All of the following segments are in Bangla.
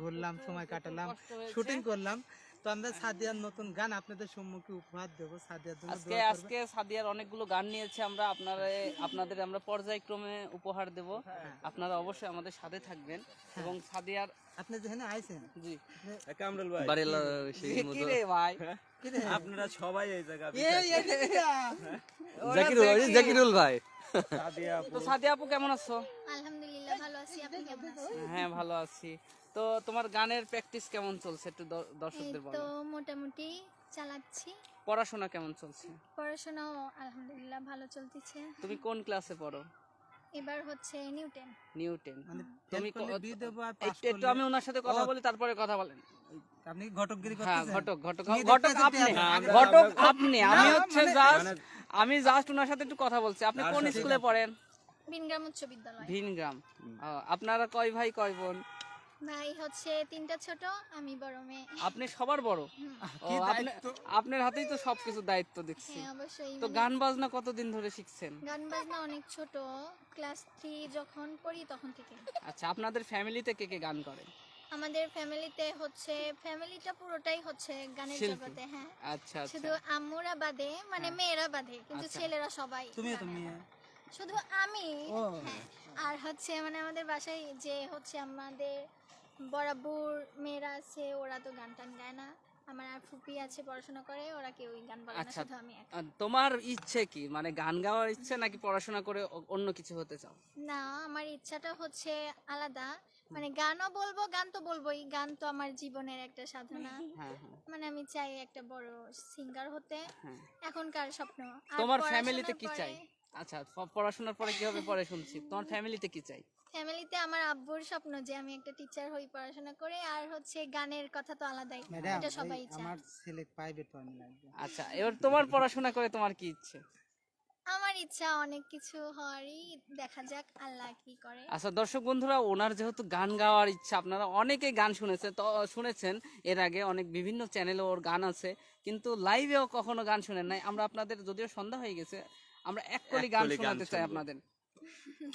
ঘুরলাম সময় কাটালাম শুটিং করলাম। তো আমরা সাদিয়ার নতুন গান আপনাদের সম্মুখে উপহার দেবো। সাদিয়ার জন্য আজকে আজকে সাদিয়ার অনেকগুলো গান নিয়েছে আমরা আপনারা আপনাদের আমরা পর্যায়ক্রমে উপহার দেব। হ্যাঁ। আপনারা অবশ্যই আমাদের সাথে থাকবেন এবং সাদিয়ার আপনি যেখানে আইছেন? জি। কামরুল ভাই। কি রে ভাই? আপনারা সবাই এই জায়গা জাকিরুল ভাই। সাদিয়া তো সাদিয়া আপু কেমন আছো? আলহামদুলিল্লাহ ভালো আছি। আপনি কেমন আছেন? হ্যাঁ ভালো আছি। তো তোমার গানের প্র্যাকটিস কেমন চলছে একটু দর্শকদের তো মোটামুটি চালাচ্ছি। পড়াশোনা কেমন চলছে? পড়াশোনাও আলহামদুলিল্লাহ ভালো চলতেছে। তুমি কোন ক্লাসে পড়ো? এবার হচ্ছে নিউ টেন নিউ টেন মানে তুমি একটু আমি ওনার সাথে কথা বলি তারপরে কথা বলেন। আপনি ঘটকগিরি হ্যাঁ করতেছেন? ঘটক ঘটক। ঘটক আপনি ঘটক আপনি। আমি হচ্ছে মানে- জাস্ট আমি জাস্ট ওনার সাথে একটু কথা বলছি। আপনি কোন স্কুলে পড়েন? বিনগ্রাম উচ্চ বিদ্যালয়। ভিনগ্রাম। আপনারা কয় ভাই কয় বোন? ভাই হচ্ছে তিনটা ছোট আমি বড় মেয়ে। আপনি সবার বড়? ও, আপনি আপনার হাতেই তো সবকিছু দায়িত্ব দেখছি হ্যাঁ অবশ্যই। তো গান বাজনা কতদিন ধরে শিখছেন? গান বাজনা অনেক ছোট। ক্লাস থ্রি যখন পড়ি তখন থেকে। আচ্ছা আপনাদের ফ্যামিলিতে কে কে গান করে? আমাদের ফ্যামিলিতে হচ্ছে ফ্যামিলিটা পুরোটাই হচ্ছে গানের। জগতে হ্যাঁ। আচ্ছা আচ্ছা। শুধু আম্মুরা বাদে মানে মেয়েরা বাদে কিন্তু আচ্ছা। ছেলেরা সবাই তুমিও তো মেয়ে। শুধু আমি হ্যাঁ। আর হচ্ছে মানে আমাদের বাসায় যে হচ্ছে আমাদের বরাবর মেয়েরা আছে ওরা তো গান টান গায় না। আমার আর ফুপি আছে পড়াশোনা করে ওরা কেউই গান আচ্ছা। শুধু আমি একা। তোমার ইচ্ছে কি? মানে গান গাওয়ার ইচ্ছে নাকি পড়াশোনা করে অ- অন্য কিছু হতে চাও? না আমার ইচ্ছাটা হচ্ছে আলাদা। মানে গানও বলব গান তো বলবোই। গান তো আমার জীবনের একটা সাধনা। হ্যাঁ হ্যাঁ। মানে আমি চাই একটা বড় সিঙ্গার হতে। হ্যাঁ। এখনকার স্বপ্ন। আর তোমার পড়াশোনার ফ্যামিলিতে কি পরে- চাই আচ্ছা পড়াশোনার পরে কি হবে পরে শুনছি? তোমার ফ্যামিলিতে কি চাই? ফ্যামিলিতে আমার আব্বুর স্বপ্ন যে আমি একটা টিচার হই পড়াশোনা করে আর হচ্ছে গানের কথা তো আলাদাই এটা সবাই চায়। আমার ছেলে প্রাইভেট পড়ানো লাগবে। আচ্ছা এবার তোমার পড়াশোনা করে তোমার কি ইচ্ছে? আমার ইচ্ছা অনেক কিছু হওয়ারই দেখা যাক আল্লাহ কি করে। আচ্ছা দর্শক বন্ধুরা ওনার যেহেতু গান গাওয়ার ইচ্ছা আপনারা অনেকেই গান শুনেছে তো শুনেছেন এর আগে অনেক বিভিন্ন চ্যানেলে ওর গান আছে কিন্তু লাইভেও কখনো গান শুনেন নাই। আমরা আপনাদের যদিও সন্ধ্যা হয়ে গেছে আমরা এক কলি গান শোনাতে চাই আপনাদের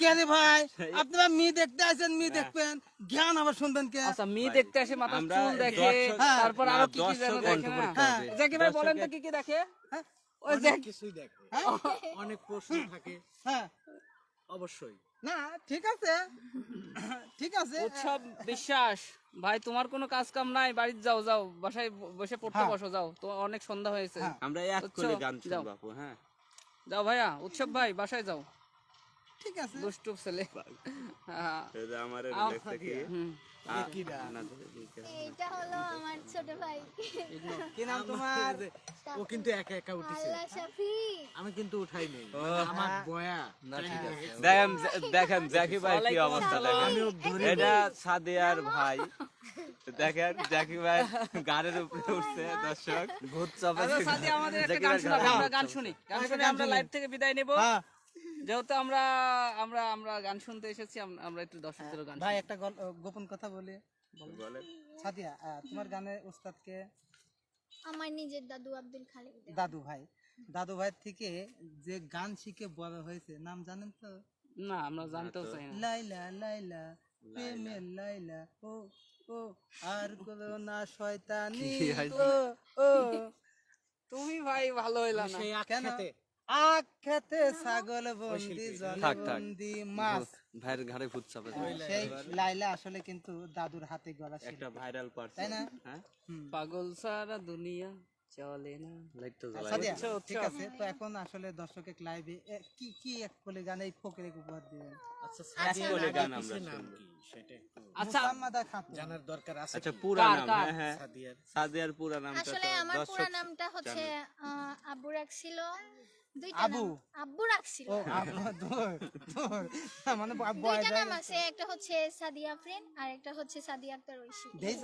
কেন ভাই আপনারা মি দেখতে আসেন মি দেখবেন জ্ঞান আবার শুনবেন কে আচ্ছা মি দেখতে আসে মাথা চুল দেখে হ্যাঁ, তারপর আরও কি কি যেন দেখে না? হ্যাঁ। ভাই বলেন তো কি কি দেখে হ্যাঁ? ওই যে কিছুই দেখে হ্যাঁ? অনেক প্রশ্ন থাকে হ্যাঁ অবশ্যই না ঠিক আছে ঠিক আছে উৎসব বিশ্বাস ভাই তোমার কোনো কাজ কাম নাই বাড়িতে যাও যাও বাসায় বসে পড়তে হ্যাঁ। বসো যাও তো অনেক সন্ধ্যা হয়েছে হ্যাঁ। আমরা এক? কলি গান যাও। শুনব হ্যাঁ যাও ভাইয়া উৎসব ভাই বাসায় যাও। ঠিক আছে। দুষ্টু ছেলে। আমার কি? কে? এইটা হলো আমার ছোট ভাই। কি নাম তোমার? ও কিন্তু একা একা উঠেছে। আল্লাহ শাফি আমি কিন্তু উঠাই নেই। আমার বয়া। দেখেন দেখেন জ্যাকি ভাই কি অবস্থা। দেখেন। এটা সাদিয়ার ভাই। দেখেন জ্যাকি ভাই গানের উপরে উঠছে দর্শক। ভূত আচ্ছা, সাথী, আমাদের একটা গান শোনাবে, গান। আমরা গান শুনি। গান শুনে আমরা। লাইভ থেকে বিদায় নেব। হ্যাঁ। যেহেতু আমরা আমরা আমরা গান শুনতে এসেছি আম- আমরা একটু দর্শকদেরও গান ভাই একটা গোপন কথা বলি। বলে। সাদিয়া তোমার গানের উস্তাদকে আমার নিজের দাদু আব্দুল খালিক দাদু ভাই। দাদু ভাই থেকে যে গান শিখে বড় হয়েছে নাম জানেন তো? না আমরা জানতেও চাই না। লাইলা লাইলা প্রেমের লাইলা। ও ও আর করো না শয়তানি। ও ও। তুমি ভাই ভালো হইলা না। কেন? আখ খেতে ছাগল বন্দি জল থাক, থাক। বন্দি মাছ। ভাইয়ের ঘাড়ে ভূত চাপে সেই লাইলা আসলে কিন্তু দাদুর হাতে গলা ছিল একটা ভাইরাল পার্ট তাই না? হ্যাঁ? পাগল সারা দুনিয়া চলে না। লাইটটা সাদিয়া, উৎসব, ঠিক আছে তো এখন আসলে দর্শকের লাইভে কি কি এক কোলে গান এই ফকিরে উপহার দিবেন? আচ্ছা এক সাদিয়ার গান আমরা শুনব। সেটা একটু আচ্ছা। মুসাম্মাদা খাতুন। জানার দরকার আছে আচ্ছা পুরা নাম হ্যাঁ হ্যাঁ। সাদিয়ার। সাদিয়ার পুরা নামটা আসলে আমার দর্শক নামটা হচ্ছে রাখছিল আবু? আব্বু রাখছিল। মানে দুইটা নাম আছে একটা হচ্ছে সাদিয়া ফ্রেন্ড আর একটা হচ্ছে সাদিয়া আক্তার ঐশী। দেই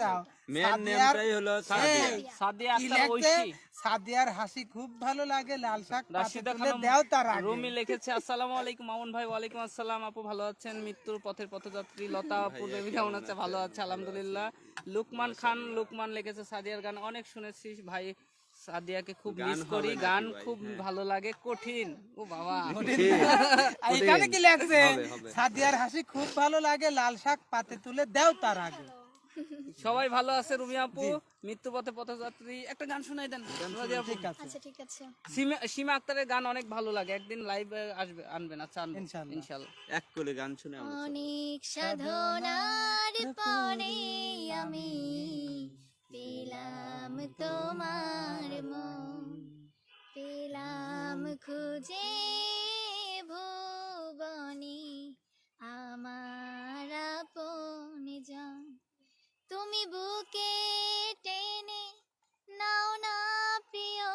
মেন নেমটাই হলো সাদিয়া। সাদিয়া। আক্তার ঐশী। সাদিয়ার হাসি খুব ভালো লাগে লাল শাক রাশিদা তুলে খানম তার আগে। রুমি লিখেছে আসসালামু আলাইকুম মামুন ভাই ওয়ালাইকুম আসসালাম। আপু ভালো আছেন? মৃত্যুর পথের পথযাত্রী লতা আপু দেবী কেমন আছে? ভালো আছে আলহামদুলিল্লাহ। লুকমান খান লুকমান লিখেছে সাদিয়ার গান অনেক শুনেছি ভাই। সাদিয়াকে খুব মিস করি। গান খুব হ্যাঁ। ভালো লাগে। কঠিন। ও বাবা। এখানে কি হবে। সাদিয়ার হাসি খুব ভালো লাগে লাল শাক পাতে তুলে দেও তার আগে। সবাই ভালো আছে রুমি আপু? মৃত্যু পথে পথযাত্রী। একটা গান শোনাই দেন। ঠিক আছে। আচ্ছা ঠিক আছে। সীমা- সীমা আক্তারের গান অনেক ভালো লাগে। একদিন লাইভে আসবে আনবেন আচ্ছা আনবেন ইনশাআল্লাহ। ইনশাল্লাহ এক করে গান শুনে অনেক সাধনার পরে আমি পেলাম তোমার মন, পেলাম খুঁজে ভুবনে আমার আপন জন। তুমি বুকে টেনে নাও না প্রিয়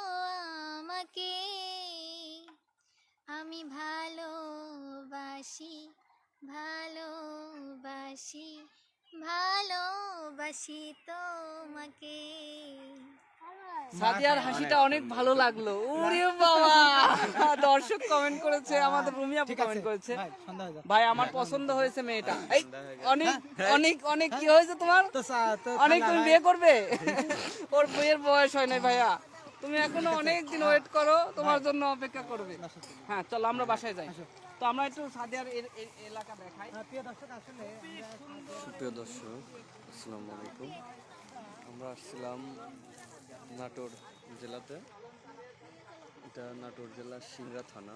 আমাকে, আমি ভালোবাসি ভালোবাসি ভালোবাসি তোমাকে। সাদিয়ার হাসিটা অনেক ভালো লাগল। ওরে বাবা! দর্শক কমেন্ট করেছে আমাদের রুমি আপু কমেন্ট করেছে। ভাই সন্ধ্যা হয়ে যাচ্ছে ভাই আমার পছন্দ হয়েছে মেয়েটা। এই অনেক অনেক অনেক কি হয়েছে তোমার? অনেক তুমি। বিয়ে করবে? ওর বইয়ের বয়স হয় নাই ভাইয়া। তুমি এখনও অনেক দিন ওয়েট করো তোমার জন্য অপেক্ষা করবে। হ্যাঁ চলো আমরা বাসায় যাই। তো আমরা একটু সাদিয়ার এলাকা দেখাই। হ্যাঁ, প্রিয় দর্শক আসলে প্রিয় দর্শক আসসালামু আলাইকুম। আমরা আসছিলাম নাটোর জেলাতে। এটা নাটোর জেলার সিংড়া থানা।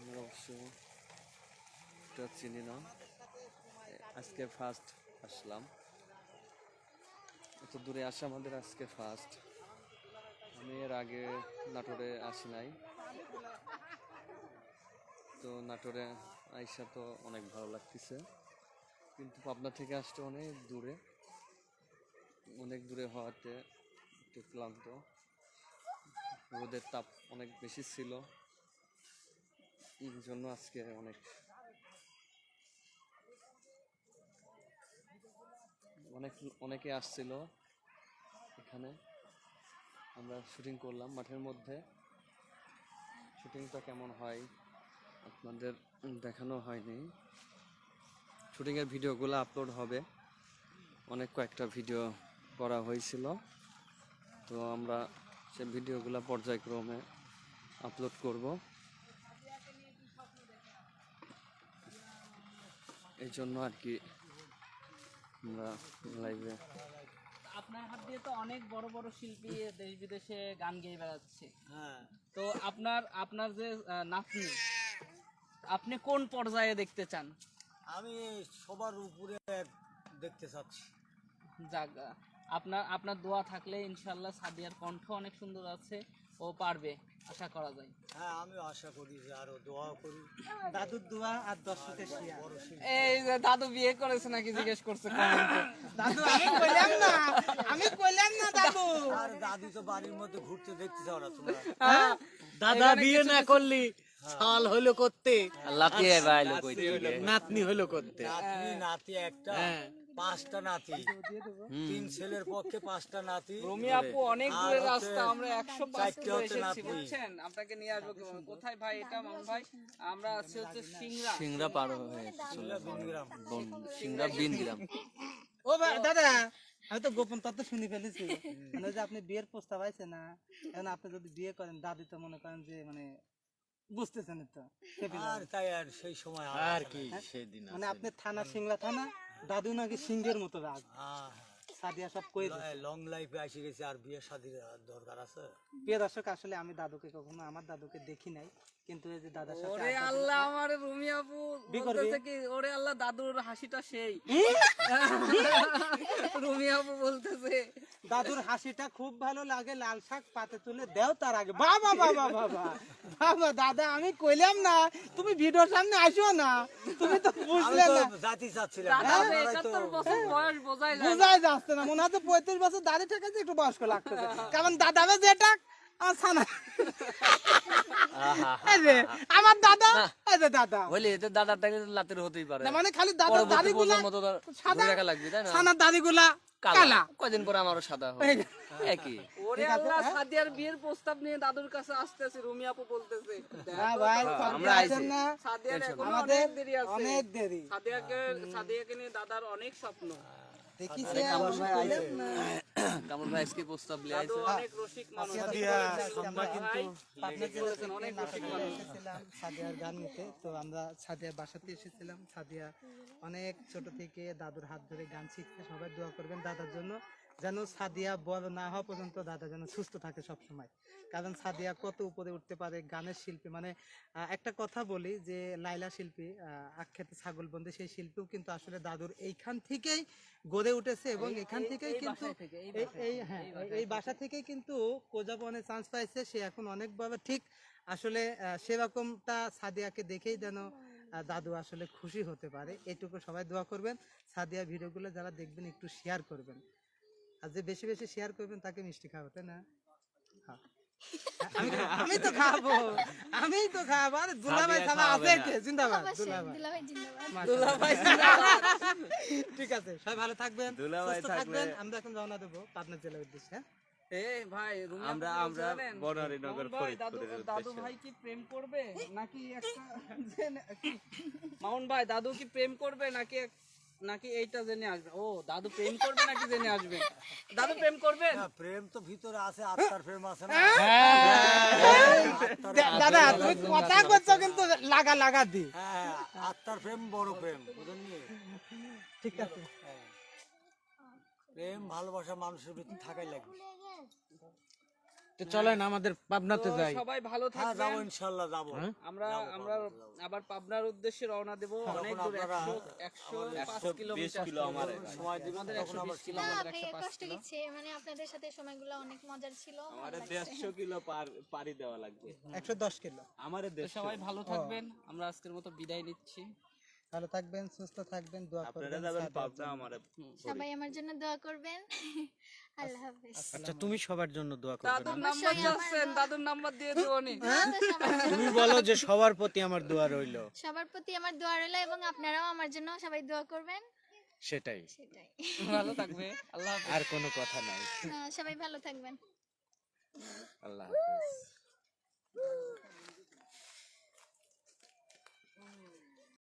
আমরা অবশ্য এটা চিনি না। আজকে ফার্স্ট আসলাম। এত দূরে আসা আমাদের আজকে ফার্স্ট আমি এর আগে নাটোরে আসি নাই। তো নাটোরে আইসা তো অনেক ভালো লাগতেছে। কিন্তু পাবনা থেকে আসতে অনেক দূরে অনেক দূরে হওয়াতে একটু ক্লান্ত। রোদের তাপ অনেক বেশি ছিল। এই জন্য আজকে অনেক অনেক অনেকে আসছিল এখানে। আমরা শুটিং করলাম মাঠের মধ্যে। শুটিংটা কেমন হয়? আপনাদের দেখানো হয়নি। শুটিংয়ের ভিডিওগুলো আপলোড হবে। অনেক কয়েকটা ভিডিও করা হয়েছিল। তো আমরা সে ভিডিওগুলো পর্যায়ক্রমে আপলোড করব। এই জন্য আর কি আমরা লাইভে আপনার হাত দিয়ে তো অনেক বড় বড় শিল্পী দেশ বিদেশে গান গেয়ে বেড়াচ্ছে। হ্যাঁ। তো আপনার আপনার যে নাতনি আপনি কোন পর্যায়ে দেখতে চান? আমি সবার উপরে দেখতে চাচ্ছি। যাক আপনার আপনার দোয়া থাকলে ইনশাল্লাহ সাদিয়ার কণ্ঠ অনেক সুন্দর আছে ও পারবে। আশা করা যায়। হ্যাঁ আমি আশা করি যে আরও দোয়া করি। দাদুর দোয়া আর দর্শকের শিয়া এই যে দাদু বিয়ে করেছে নাকি জিজ্ঞেস করছে দাদু আমি কইলাম না। আমি কইলাম না দাদু। আর দাদি তো বাড়ির মধ্যে ঘুরতে দেখতে চাও না তোমরা দাদা বিয়ে না করলি সাল হইল করতে। লাতিয়ে বাইলো কই নাতনি হইল করতে। নাতনি নাতি একটা। হ্যাঁ। পাঁচটা নাতি। তিন ছেলের পক্ষে পাঁচটা নাতি। রুমি আপু অনেক দূরের রাস্তা আমরা একশো পাঁচ চারটে কিলো হচ্ছে এসেছি বুঝছেন? আপনাকে নিয়ে আসব কোথায় ভাই এটা মামুন ভাই? আমরা আছি হচ্ছে সিংড়া সিংড়া পার হয়ে বিনগ্রাম। সিংড়া ও দাদা আমি তো গোপন তত্ত্ব শুনে ফেলেছি। মানে যে আপনি বিয়ের প্রস্তাব আইছে না এখন আপনি যদি বিয়ে করেন দাদি তো মনে করেন যে মানে বুঝতেছেন তো আর তাই আর সেই সময় আর কি সেদিন মানে আপনি থানা সিংলা থানা দাদু নাকি সিংহের মতো রাগ। সাদিয়া সব কই লং লাইফে গেছে আর বিয়ে শাদির দরকার আছে? প্রিয় দর্শক আসলে আমি দাদুকে কখনো আমার দাদুকে দেখি নাই। কিন্তু এই যে দাদার সাথে ওরে আল্লাহ আমার রুমি আপু বলতেছে কি ওরে আল্লাহ দাদুর হাসিটা সেই। রুমি আপু বলতেছে। দাদুর হাসিটা খুব ভালো লাগে লাল শাক পাতে তুলে দেও তার আগে। বাবা বাবা বাবা বাবা দাদা আমি কইলাম না তুমি ভিডিওর সামনে আসো না। তুমি তো বুঝলে না। জাতি বছর বয়স বোঝাই যায় বোঝাই যাচ্ছে না। মনে হচ্ছে পঁয়ত্রিশ বছর দাদি থেকে একটু বয়স্ক লাগতেছে। কারণ দাদা যেটা আমার যে, আমার দাদা এই যে দাদা। হইলে এতে দাদাটাকে লাতের হতেই পারে। না মানে খালি দাদা সাদা লাগবে তাই না? গুলা কালা। কয়দিন পরে আমারও সাদা হবে। একই। ওরে আল্লাহ সাদিয়ার বিয়ের প্রস্তাব নিয়ে দাদুর কাছে আসতেছে রুমি আপু বলতেছে হ্যাঁ ভাই আমরা আইছি। না। সাদিয়ার এখনও অনেক দেরি আছে। অনেক দেরি। সাদিয়াকে সাদিয়াকে নিয়ে দাদার অনেক স্বপ্ন। দেখি আরে কামরুল ভাই আইছে। কামরুল ভাই আজকে প্রস্তাব লিয়ে দাদু আইছে। অনেক রসিক মানুষ। সাদিয়া আমরা কিন্তু বলেছেন অনেক রসিক এসেছিলাম সাদিয়ার গান নিতে। তো আমরা সাদিয়ার বাসাতে এসেছিলাম। সাদিয়া অনেক ছোট থেকে দাদুর হাত ধরে গান শিখতে সবাই দোয়া করবেন দাদার জন্য। যেন সাদিয়া বড় না হওয়া পর্যন্ত দাদা যেন সুস্থ থাকে সব সময় কারণ সাদিয়া কত উপরে উঠতে পারে গানের শিল্পী। মানে একটা কথা বলি যে লাইলা শিল্পী আখ্যাত ছাগল বন্ধু সেই শিল্পীও কিন্তু আসলে দাদুর এইখান থেকেই গড়ে উঠেছে এবং এখান থেকেই কিন্তু এই- হ্যাঁ এই বাসা থেকেই কিন্তু কোজাবনে চান্স পাইছে সে এখন অনেকভাবে ঠিক আসলে সেরকমটা সাদিয়াকে দেখেই যেন দাদু আসলে খুশি হতে পারে। এটুকু সবাই দোয়া করবেন। সাদিয়া ভিডিওগুলো যারা দেখবেন একটু শেয়ার করবেন। আর যে বেশি বেশি শেয়ার করবেন তাকে মিষ্টি খাওয়াতে না? হ্যাঁ। আমি আমি তো খাব। আমি তো খাব। আরে দুলাভাই খাওয়াবে আছে। কে জিন্দাবাদ দুলাভাই। দুলাভাই। ঠিক আছে সবাই ভালো থাকবেন দুলাভাই সুস্থ থাকবেন। আমরা এখন রওনা দেবো পাবনা জেলার উদ্দেশ্যে হ্যাঁ? এ ভাই আমরা- আমরা মামুন দাদু ফরিদপুরের দাদু ভাই কি প্রেম করবে? নাকি একটা মামুন ভাই দাদু কি প্রেম করবে? নাকি নাকি এইটা জেনে আসবে? ও দাদু প্রেম করবে নাকি জেনে আসবে? দাদু প্রেম করবেন না, প্রেম তো ভিতরে আছে আত্মার প্রেম আছে না। দা- দাদা তুই কথা করছ কিন্তু লাগা লাগা দি। হ্যাঁ আত্মার প্রেম বড় প্রেম। বুঝলেন ঠিক আছে। প্রেম ভালোবাসা মানুষের ভিতরে থাকাই লাগবে। তো চলেন আমাদের পাবনাতে যাই। সবাই ভালো হ্যাঁ যাব থাকবেন। ইনশাল্লাহ যাব। আমরা আমরা আবার পাবনার উদ্দেশ্যে রওনা দেব। অনেক দূর আপনারা- একশো একশো পাঁচ বিশ কিলোমিটার। কিলো আমার সময় দিবেন আমাদের তখন একশো আবার বিশ কিলো। আমাদের ভাইয়া একশো পাঁচ কষ্ট কিলো। মানে আপনাদের সাথে সময়গুলো অনেক মজার ছিল। আমাদের লাগছে। দেড়শো কিলো পার পাড়ি দেওয়া লাগবে। একশো দশ কিলো। আমাদের সবাই ভালো থাকবেন। আমরা আজকের মতো বিদায় নিচ্ছি। ভালো থাকবেন সুস্থ থাকবেন দোয়া আপনারা করবেন যাবেন পাবনা আমার সবাই আমার জন্য দোয়া করবেন। আল্লাহ হাফেজ। আচ্ছা তুমি সবার জন্য দোয়া করবে দাদুর নাম্বার চাচ্ছেন দাদুর নাম্বার দিয়ে হ্যাঁ, তো সবার জন্য- তুমি বলো যে সবার প্রতি আমার দোয়া রইল। সবার প্রতি আমার দোয়া রইল এবং আপনারাও আমার জন্য সবাই দোয়া করবেন। সেটাই। সেটাই। ভালো থাকবে। আল্লাহ হাফেজ। আর কোনো কথা নাই। সবাই ভালো থাকবেন। আল্লাহ হাফেজ।